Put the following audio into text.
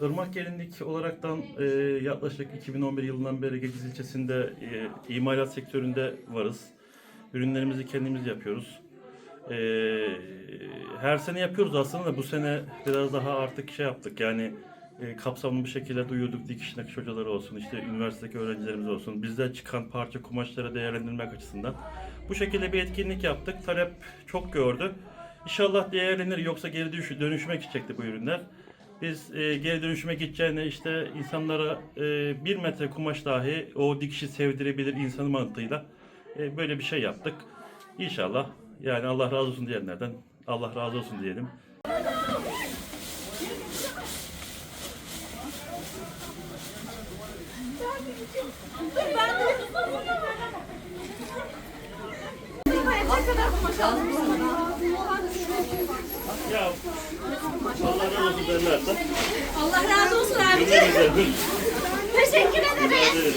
Irmak Gelinlik olaraktan e, yaklaşık 2011 yılından beri Gediz ilçesinde e, imalat sektöründe varız. Ürünlerimizi kendimiz yapıyoruz. E, her sene yapıyoruz aslında da bu sene biraz daha artık şey yaptık yani e, kapsamlı bir şekilde duyurduk dikiş nakış hocaları olsun işte üniversitedeki öğrencilerimiz olsun. Bizden çıkan parça kumaşları değerlendirmek açısından. Bu şekilde bir etkinlik yaptık. Talep çok gördü. İnşallah değerlenir yoksa geri düş- dönüşüme gidecekti bu ürünler. Biz e, geri dönüşüme gideceğine işte insanlara e, bir metre kumaş dahi o dikişi sevdirebilir insanı mantığıyla e, böyle bir şey yaptık. İnşallah yani Allah razı olsun diyenlerden Allah razı olsun diyelim. Allah razı olsun derlerse. Teşekkür ederim.